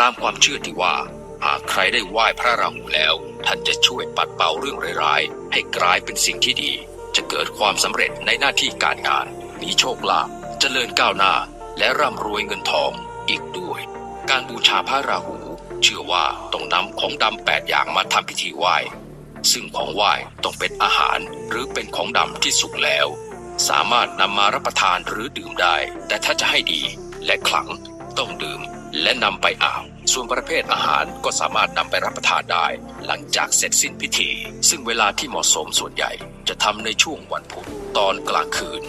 ตามความเชื่อที่ว่าหากใครได้ไหว้พระราหูแล้ว ท่านจะช่วยปัดเป่าเรื่องร้ายๆ ให้กลายเป็นสิ่งที่ดี จะเกิดความสำเร็จในหน้าที่การงาน มีโชคลาภเจริญก้าวหน้า และร่ำรวยเงินทองอีกด้วย การบูชาพระราหู เชื่อว่าต้องนำของดำแปดอย่างมาทำพิธีไหว้ ซึ่งของไหว้ต้องเป็นอาหารหรือเป็นของดำที่สุกแล้ว สามารถนำมารับประทานหรือดื่มได้ แต่ถ้าจะให้ดีและขลัง ต้องดื่ม และนำไปอาบส่วนประเภทอาหารก็สามารถนำไปรับประทานได้ หลังจากเสร็จสิ้นพิธี ซึ่งเวลาที่เหมาะสมส่วนใหญ่ จะทำในช่วงวันพุธตอนกลางคืน